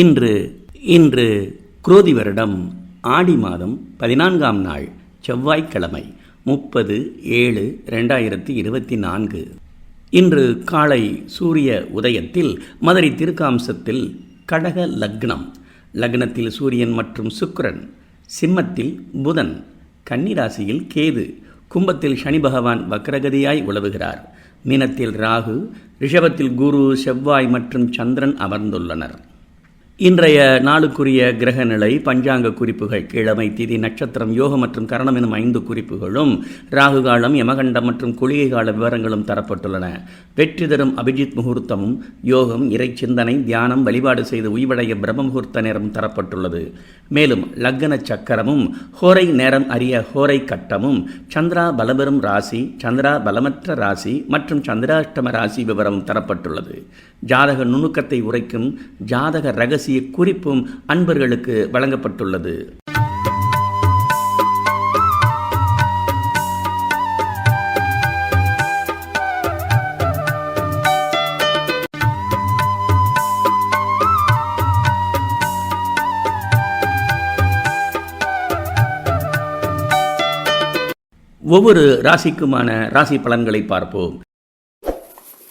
இன்று இன்று குரோதி வருடம் ஆடி மாதம் பதினான்காம் நாள் செவ்வாய்க்கிழமை முப்பது ஏழு ரெண்டாயிரத்தி இருபத்தி நான்கு. இன்று காலை சூரிய உதயத்தில் மதுரை திருக்காம்சத்தில் கடக லக்னம். லக்னத்தில் சூரியன் மற்றும் சுக்கரன் சிம்மத்தில் புதன் கன்னிராசியில் கேது கும்பத்தில் சனி பகவான் வக்ரகதியாய் உலவுகிறார் மீனத்தில் ராகு ரிஷபத்தில் குரு செவ்வாய் மற்றும் சந்திரன் அமர்ந்துள்ளனர். இன்றைய நாளுக்குரிய கிரக நிலை பஞ்சாங்க குறிப்புகள் கிழமை திதி நட்சத்திரம் யோகம் மற்றும் கரணம் எனும் ஐந்து குறிப்புகளும் ராகு காலம் யமகண்டம் மற்றும் குளிகை கால விவரங்களும் தரப்பட்டுள்ளன. வெற்றி தரும் அபிஜித் முகூர்த்தமும் யோகம் இறை சிந்தனை தியானம் வழிபாடு செய்து உய்வடைய பிரம்ம முகூர்த்த நேரம் தரப்பட்டுள்ளது. மேலும் லக்கன சக்கரமும் ஹோரை நேரம் அறிய ஹோரை கட்டமும் சந்திரா பலபெறும் ராசி சந்திரா பலமற்ற ராசி மற்றும் சந்திராஷ்டம ராசி விவரம் தரப்பட்டுள்ளது. ஜாதக நுணுக்கத்தை உரைக்கும் ஜாதக ரகசிய குறிப்பும் அன்பர்களுக்கு வழங்கப்பட்டுள்ளது. ஒவ்வொரு ராசிக்குமான ராசி பலன்களை பார்ப்போம்.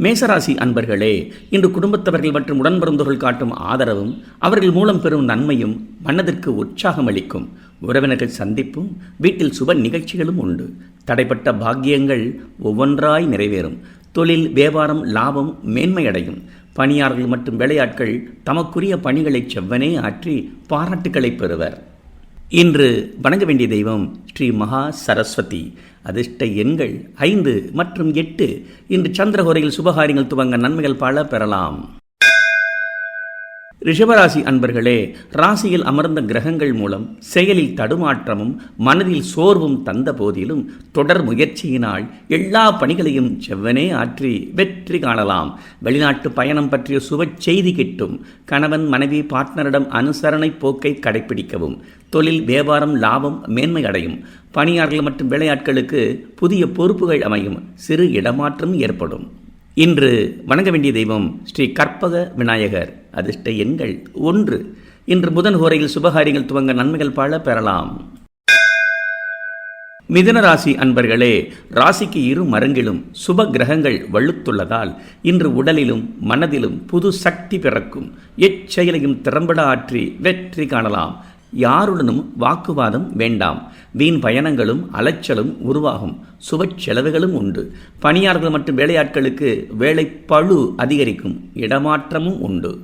மேசராசி அன்பர்களே இன்று குடும்பத்தவர்கள் மற்றும் உடன்பிறந்தவர்கள் காட்டும் ஆதரவும் அவர்கள் மூலம் பெறும் நன்மையும் மனதிற்கு உற்சாகம் அளிக்கும். உறவினர்கள் சந்திப்பும் வீட்டில் சுப நிகழ்ச்சிகளும் உண்டு. தடைப்பட்ட பாக்கியங்கள் ஒவ்வொன்றாய் நிறைவேறும். தொழில் வியாபாரம் லாபம் மேன்மையடையும். பணியாளர்கள் மற்றும் வேலையாட்கள் தமக்குரிய பணிகளை செவ்வனே ஆற்றி பாராட்டுக்களை பெறுவர். இன்று வணங்க வேண்டிய தெய்வம் ஸ்ரீ மகா சரஸ்வதி. அதிர்ஷ்ட எண்கள் ஐந்து மற்றும் எட்டு. இன்று சந்திரஹோரையில் சுபகாரியங்கள் துவங்க நன்மைகள் பல பெறலாம். ரிஷபராசி அன்பர்களே ராசியில் அமர்ந்த கிரகங்கள் மூலம் செயலில் தடுமாற்றமும் மனதில் சோர்வும் தந்த போதிலும் தொடர் முயற்சியினால் எல்லா பணிகளையும் செவ்வனே ஆற்றி வெற்றி காணலாம். வெளிநாட்டு பயணம் பற்றிய சுப செய்தி கிட்டும் கணவன் மனைவி பார்ட்னரிடம் அனுசரணை போக்கை கடைபிடிக்கவும் தொழில் வியாபாரம் லாபம் மேன்மை அடையும். பணியாளர்கள் மற்றும் வேலையாட்களுக்கு புதிய பொறுப்புகள் அமையும் சிறு இடமாற்றம் ஏற்படும். இன்று வணங்க வேண்டிய தெய்வம் ஸ்ரீ கற்பக விநாயகர். அதிர்ஷ்ட எண்கள் ஒன்று. இன்று புதன் ஹோரையில் சுபகாரியங்கள் துவங்க நன்மைகள் பாழ பெறலாம். மிதுன ராசி அன்பர்களே ராசிக்கு இரு மரங்கிலும் சுப கிரகங்கள் வலுத்துள்ளதால் இன்று உடலிலும் மனதிலும் புது சக்தி பிறக்கும். எச்செயலையும் திறம்பட ஆற்றி வெற்றி காணலாம். யாருடனும் வாக்குவாதம் வேண்டாம். வீண் பயணங்களும் அலைச்சலும் உருவாகும். சுப செலவுகளும் உண்டு. பணியாளர்கள் மற்றும் வேலையாட்களுக்கு வேலை பழு அதிகரிக்கும். இடமாற்றமும் உண்டு.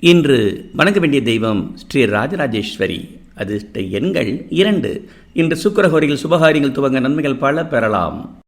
இன்று வணங்க வேண்டிய தெய்வம் ஸ்ரீ ராஜராஜேஸ்வரி. அதிர்ஷ்ட எண்கள் இரண்டு. இன்று சுக்கரஹோரியில் சுபகாரியங்கள் துவங்க நன்மைகள் பல பெறலாம்.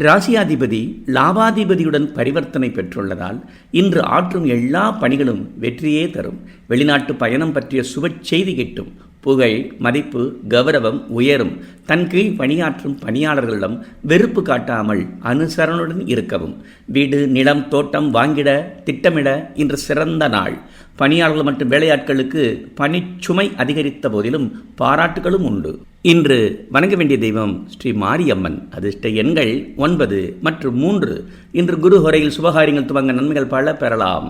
ராசியாதிபதி லாபாதிபதியுடன் பரிவர்த்தனை பெற்றுள்ளதால் இன்று ஆற்றும் எல்லா பணிகளும் வெற்றியே தரும். வெளிநாட்டு பயணம் பற்றிய சுப செய்தி கிட்டும். புகழ் மதிப்பு கௌரவம் உயரும். தன் கீழ் பணியாற்றும் பணியாளர்களிடம் வெறுப்பு காட்டாமல் அனுசரணுடன் இருக்கவும். வீடு நிலம் தோட்டம் வாங்கிட திட்டமிட இன்று சிறந்த நாள். பணியாளர்கள் மற்றும் வேலையாட்களுக்கு பணிச்சுமை அதிகரித்த போதிலும் பாராட்டுகளும் உண்டு. இன்று வணங்க வேண்டிய தெய்வம் ஸ்ரீ மாரியம்மன். அதிர்ஷ்ட எண்கள் ஒன்பது மற்றும் மூன்று. இன்று குரு ஹொரையில் சுபகாரியங்கள் துவங்க நன்மைகள் பல பெறலாம்.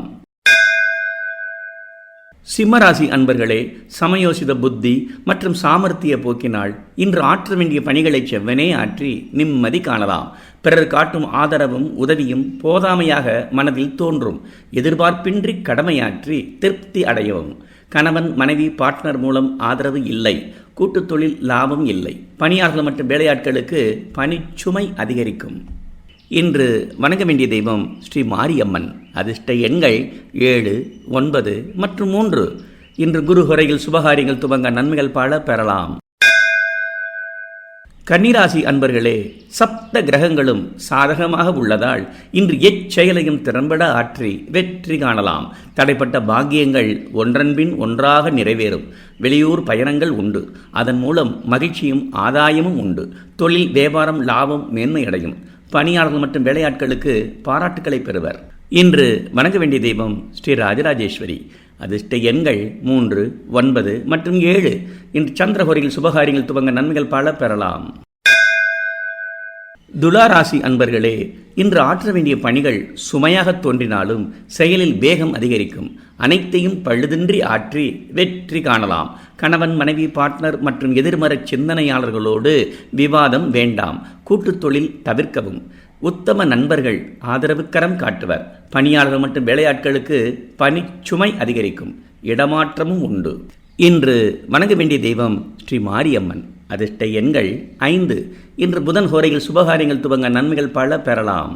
சிம்மராசி அன்பர்களே சமயோசித புத்தி மற்றும் சாமர்த்திய போக்கினால் இன்று ஆற்ற வேண்டிய பணிகளை செவ்வனே ஆற்றி நிம்மதி காணலாம். பிறர் காட்டும் ஆதரவும் உதவியும் போதாமையாக மனதில் தோன்றும். எதிர்பார்ப்பின்றி கடமையாற்றி திருப்தி அடையவும். கணவன் மனைவி பார்ட்னர் மூலம் ஆதரவு இல்லை. கூட்டுத் தொழில் லாபம் இல்லை. பணியாளர்கள் மற்றும் வேலையாட்களுக்கு பணிச்சுமை அதிகரிக்கும். இன்று வணங்க வேண்டிய தெய்வம் ஸ்ரீ மாரியம்மன். அதிர்ஷ்ட எண்கள் ஏழு ஒன்பது மற்றும் மூன்று. இன்று குரு குறையில் சுபகாரியங்கள் துவங்க நன்மைகள் பல பெறலாம். கன்னிராசி அன்பர்களே சப்த கிரகங்களும் சாதகமாக உள்ளதால் இன்று எச்செயலையும் திறம்பட ஆற்றி வெற்றி காணலாம். தடைப்பட்ட பாக்கியங்கள் ஒன்றன்பின் ஒன்றாக நிறைவேறும். வெளியூர் பயணங்கள் உண்டு. அதன் மூலம் மகிழ்ச்சியும் ஆதாயமும் உண்டு. தொழில் வியாபாரம் லாபம் மேன்மையடையும். பணியாளர்கள் மற்றும் வேலையாட்களுக்கு பாராட்டுக்களை பெறுவர். இன்று வணங்க வேண்டிய தெய்வம் ஸ்ரீ ராஜராஜேஸ்வரி. அதிர்ஷ்ட எண்கள் மூன்று ஒன்பது மற்றும் ஏழு. இன்று சந்திரஹோரியில் சுபகாரியங்கள் துவங்க நன்மைகள் பல பெறலாம். துலாராசி அன்பர்களே இன்று ஆற்ற வேண்டிய பணிகள் சுமையாக தோன்றினாலும் செயலில் வேகம் அதிகரிக்கும். அனைத்தையும் பழுதின்றி ஆற்றி வெற்றி காணலாம். கணவன் மனைவி பார்ட்னர் மற்றும் எதிர்மற சிந்தனையாளர்களோடு விவாதம் வேண்டாம். கூட்டுத் தொழில் தவிர்க்கவும். உத்தம நண்பர்கள் ஆதரவு கரம் காட்டுவர். பணியாளர்கள் மற்றும் வேலையாட்களுக்கு சுமை அதிகரிக்கும். இடமாற்றமும் உண்டு. இன்று வணங்க வேண்டிய தெய்வம் ஸ்ரீ மாரியம்மன். அதிர்ஷ்ட எண்கள் ஐந்து. இன்று புதன் ஹோரையில் சுபகாரியங்கள் துவங்க நன்மைகள் பல பெறலாம்.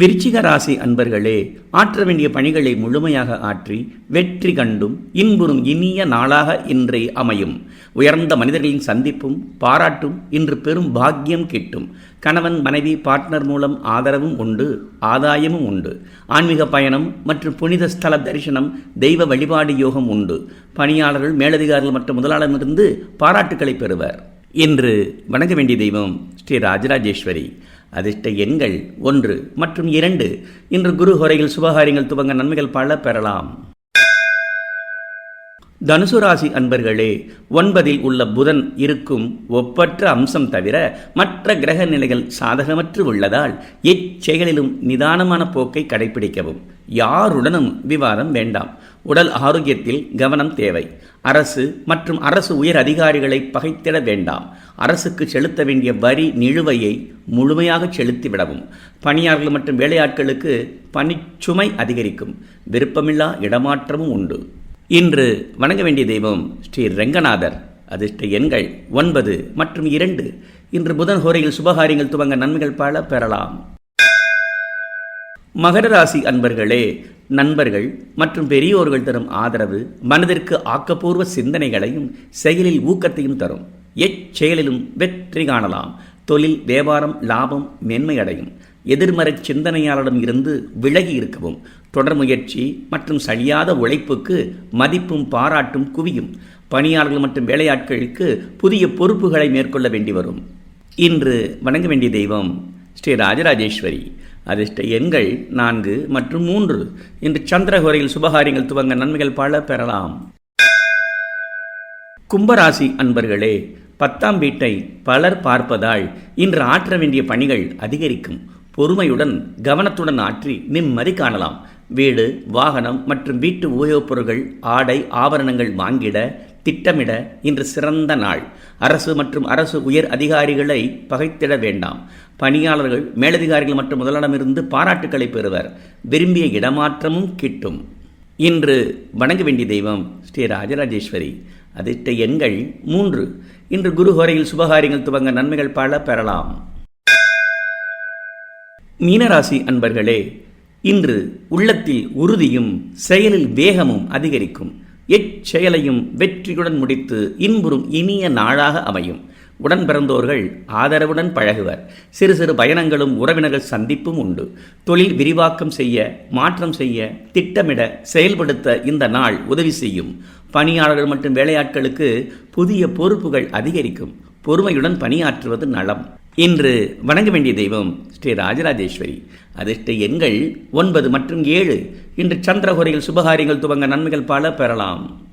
விருச்சிக ராசி அன்பர்களே ஆற்ற வேண்டிய பணிகளை முழுமையாக ஆற்றி வெற்றி கண்டும் இன்புறும் இனிய நாளாக இன்றை அமையும். உயர்ந்த மனிதர்களின் சந்திப்பும் பாராட்டும் இன்று பெரும் பாக்கியம் கிட்டும். கணவன் மனைவி பார்ட்னர் மூலம் ஆதரவும் உண்டு ஆதாயமும் உண்டு. ஆன்மீக பயணம் மற்றும் புனித ஸ்தல தரிசனம் தெய்வ வழிபாடு யோகம் உண்டு. பணியாளர்கள் மேலதிகாரிகள் மற்றும் முதலாளரிடமிருந்து பாராட்டுக்களை பெறுவர். இன்று வணங்க வேண்டிய தெய்வம் ஸ்ரீ ராஜராஜேஸ்வரி. அதிர்ஷ்ட எண்கள் ஒன்று மற்றும் இரண்டு. இன்று குரு ஹொரையில் சுபகாரியங்கள் துவங்க நன்மைகள் பல பெறலாம். தனுசு ராசி அன்பர்களே ஒன்பதில் உள்ள புதன் இருக்கும் ஒப்பற்ற அம்சம் தவிர மற்ற கிரக நிலைகள் சாதகமற்று உள்ளதால் எச்செயலிலும் நிதானமான போக்கை கடைபிடிக்கவும். யாருடனும் விவாதம் வேண்டாம். உடல் ஆரோக்கியத்தில் கவனம் தேவை. அரசு மற்றும் அரசு உயர் அதிகாரிகளை பகைத்திட வேண்டாம். அரசுக்கு செலுத்த வேண்டிய வரி நிலுவையை முழுமையாக செலுத்திவிடவும் பணியாளர்கள் மற்றும் வேலையாட்களுக்கு பணிச்சுமை அதிகரிக்கும். விருப்பமில்லா இடமாற்றமும் உண்டு. இன்று வணங்க வேண்டிய தெய்வம் ஸ்ரீ ரெங்கநாதர். அதிர்ஷ்ட எண்கள் ஒன்பது மற்றும் இரண்டு. இன்று புதன் ஹோரையில் சுபகாரியங்கள் துவங்க நன்மைகள் பல பெறலாம். மகர ராசி அன்பர்களே நண்பர்கள் மற்றும் பெரியோர்கள் தரும் ஆதரவு மனதிற்கு ஆக்கப்பூர்வ சிந்தனைகளையும் செயலில் ஊக்கத்தையும் தரும். எச்செயலிலும் வெற்றி காணலாம். தொழில் வியாபாரம் லாபம் மேன்மையடையும். எதிர்மறை சிந்தனையாளரிடம் இருந்து விலகி இருக்கவும். தொடர் முயற்சி மற்றும் சரியாத உழைப்புக்கு மதிப்பும் பாராட்டும் குவியும். பணியாளர்கள் மற்றும் வேலையாட்களுக்கு புதிய பொறுப்புகளை மேற்கொள்ள வேண்டி வரும். இன்று வணங்க வேண்டிய தெய்வம் ஸ்ரீ ராஜராஜேஸ்வரி. அதிர்ஷ்ட எண்கள் நான்கு மற்றும் மூன்று. இன்று சந்திரகோரையில் சுபகாரியங்கள் துவங்க நன்மைகள் பல பெறலாம். கும்பராசி அன்பர்களே பத்தாம் வீட்டை பலர் பார்ப்பதால் இன்று ஆற்ற வேண்டிய பணிகள் அதிகரிக்கும். பொறுமையுடன் கவனத்துடன் ஆற்றி நிம்மதி காணலாம். வீடு வாகனம் மற்றும் வீட்டு உபயோகப் பொருட்கள் ஆடை ஆபரணங்கள் வாங்கிட திட்டமிட இன்று சிறந்த நாள். அரசு மற்றும் அரசு உயர் அதிகாரிகளை பகைத்திட வேண்டாம். பணியாளர்கள் மேலதிகாரிகள் மற்றும் முதலிடமிருந்து பாராட்டுக்களை பெறுவர். விரும்பிய இடமாற்றமும் கிட்டும். இன்று வணங்க வேண்டிய தெய்வம் ஸ்ரீ ராஜராஜேஸ்வரி. அதிர்ஷ்ட எண்கள் மூன்று. இன்று குருஹோரையில் சுபகாரியங்கள் துவங்க நன்மைகள் பல பெறலாம். மீனராசி அன்பர்களே இன்று உள்ளத்தில் உறுதியும் செயலில் வேகமும் அதிகரிக்கும். எச்செயலையும் வெற்றியுடன் முடித்து இன்புறும் இனிய நாளாக அமையும். உடன் பிறந்தோர்கள் ஆதரவுடன் பழகுவர். சிறு சிறு பயணங்களும் உறவினர்கள் சந்திப்பும் உண்டு. தொழில் விரிவாக்கம் செய்ய மாற்றம் செய்ய திட்டமிட செயல்படுத்த இந்த நாள் உதவி செய்யும். பணியாளர்கள் மற்றும் வேலையாட்களுக்கு புதிய பொறுப்புகள் அதிகரிக்கும். பொறுமையுடன் பணியாற்றுவது நலம். இன்று வணங்க வேண்டிய தெய்வம் ஸ்ரீ ராஜராஜேஸ்வரி. அதிர்ஷ்ட எண்கள் ஒன்பது மற்றும் ஏழு. இன்று சந்திரகுரையில் சுபகாரியங்கள் துவங்க நன்மைகள் பல பெறலாம்.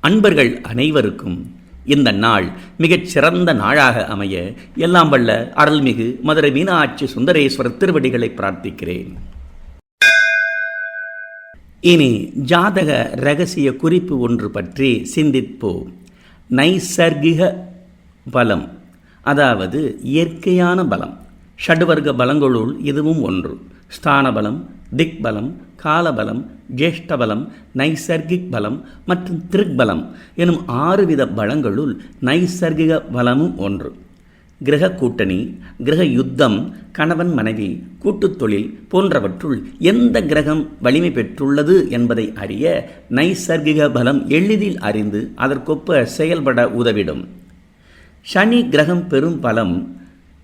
அன்பர்கள் அனைவருக்கும் இந்த நாள் மிகச் சிறந்த நாளாக அமைய எல்லாம் வல்ல அருள்மிகு மதுரை மீனாட்சி சுந்தரேஸ்வரர் திருவடிகளை பிரார்த்திக்கிறேன். இனி ஜாதக ரகசிய குறிப்பு ஒன்று பற்றி சிந்திப்போம். நைசர்கிக பலம். அதாவது இயற்கையான பலம். ஷட்வர்க்க பலங்களுள் இதுவும் ஒன்று. ஸ்தான பலம் திக் பலம் காலபலம் ஜேஷ்ட பலம் நைசர்கிக் பலம் மற்றும் திருக்பலம் எனும் ஆறு வித பலங்களுள் நைசர்கிக பலமும் ஒன்று. கிரக கூட்டணி கிரக யுத்தம் கணவன் மனைவி கூட்டுத் தொழில் போன்றவற்றுள் எந்த கிரகம் வலிமை பெற்றுள்ளது என்பதை அறிய நைசர்கிக பலம் எளிதில் அறிந்து அதற்கொப்ப செயல்பட உதவிடும். சனி கிரகம் பெரும் பலம்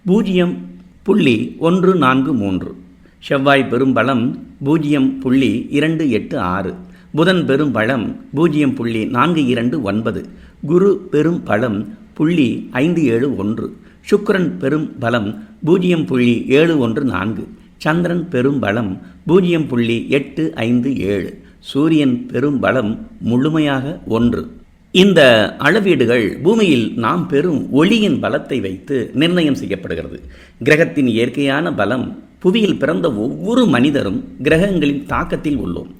பூஜ்ஜியம் புள்ளி ஒன்று நான்கு மூன்று. செவ்வாய் பெரும்பலம் பூஜ்ஜியம் புள்ளி இரண்டு எட்டு ஆறு. புதன் பெரும் பலம் பூஜ்ஜியம் புள்ளி நான்கு இரண்டு ஒன்பது. குரு பெரும் பலம் புள்ளி ஐந்து ஏழு ஒன்று. சுக்கிரன் பெரும் பலம் பூஜ்ஜியம் புள்ளி ஏழு ஒன்று நான்கு. சந்திரன் பெரும் பலம் பூஜ்ஜியம் புள்ளி எட்டு ஐந்து ஏழு. சூரியன் பெரும் பலம் முழுமையாக ஒன்று. இந்த அளவீடுகள் பூமியில் நாம் பெறும் ஒளியின் பலத்தை வைத்து நிர்ணயம் செய்யப்படுகிறது. கிரகத்தின் இயற்கையான பலம் புவியில் பிறந்த ஒவ்வொரு மனிதரும் கிரகங்களின் தாக்கத்தில் உள்ளோம்.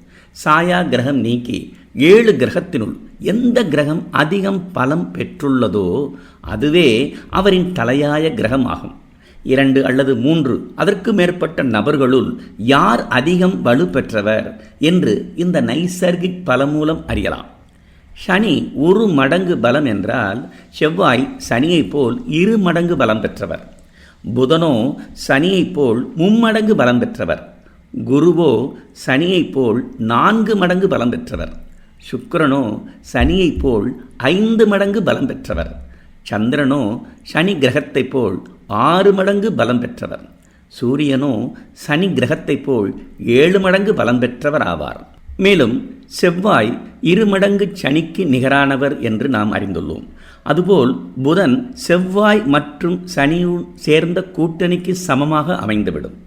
சாயா கிரகம் நீக்கி ஏழு கிரகத்தினுள் எந்த கிரகம் அதிகம் பலம் பெற்றுள்ளதோ அதுவே அவரின் தலையாய கிரகமாகும். இரண்டு அல்லது மூன்று அதற்கு மேற்பட்ட நபர்களுள் யார் அதிகம் வலு பெற்றவர் என்று இந்த நைசர்கிக் பலம் மூலம் அறியலாம். சனி ஒரு மடங்கு பலம் என்றால் செவ்வாய் சனியைப் போல் இரு மடங்கு பலம் பெற்றவர். புதனோ சனியைப் போல் மும்மடங்கு பலம் பெற்றவர். குருவோ சனியைப் போல் நான்கு மடங்கு பலம் பெற்றவர். சுக்கிரனோ சனியைப் போல் ஐந்து மடங்கு பலம் பெற்றவர். சந்திரனோ சனி கிரகத்தைப் போல் ஆறு மடங்கு பலம் பெற்றவர். சூரியனோ சனி கிரகத்தைப் போல் ஏழு மடங்கு பலம் பெற்றவர் ஆவார். மேலும் செவ்வாய் இருமடங்கு சனிக்கு நிகரானவர் என்று நாம் அறிந்துள்ளோம். அதுபோல் புதன் செவ்வாய் மற்றும் சனியுடன் சேர்ந்த கூட்டணிக்கு சமமாக அமைந்துவிடும்.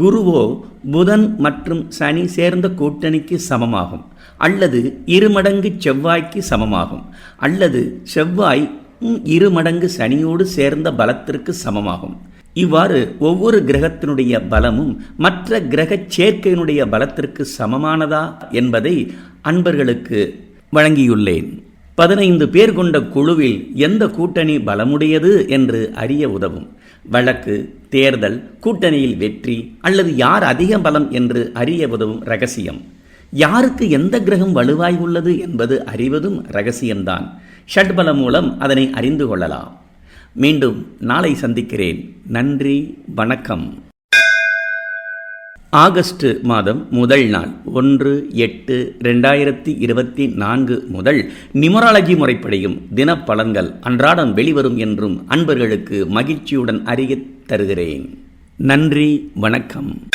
குருவோ புதன் மற்றும் சனி சேர்ந்த கூட்டணிக்கு சமமாகும். அல்லது இருமடங்கு செவ்வாய்க்கு சமமாகும். அல்லது செவ்வாய் இருமடங்கு சனியோடு சேர்ந்த பலத்திற்கு சமமாகும். இவ்வாறு ஒவ்வொரு கிரகத்தினுடைய பலமும் மற்ற கிரக சேர்க்கையினுடைய பலத்திற்கு சமமானதா என்பதை அன்பர்களுக்கு வழங்கியுள்ளேன். பதினைந்து பேர் கொண்ட குழுவில் எந்த கூட்டணி பலமுடையது என்று அறிய உதவும். வழக்கு தேர்தல் கூட்டணியில் வெற்றி அல்லது யார் அதிக பலம் என்று அறிய உதவும் ரகசியம். யாருக்கு எந்த கிரகம் வலுவாய் உள்ளது என்பது அறிவதும் ரகசியம்தான். ஷட்பலம் மூலம் அதனை அறிந்து கொள்ளலாம். மீண்டும் நாளை சந்திக்கிறேன். நன்றி வணக்கம். ஆகஸ்ட் மாதம் முதல் நாள் ஒன்று எட்டு ரெண்டாயிரத்தி இருபத்தி நான்கு முதல் நிமராலஜி முறைப்படியும் தினப்பலன்கள் அன்றாடம் வெளிவரும் என்றும் அன்பர்களுக்கு மகிழ்ச்சியுடன் அறிய தருகிறேன். நன்றி வணக்கம்.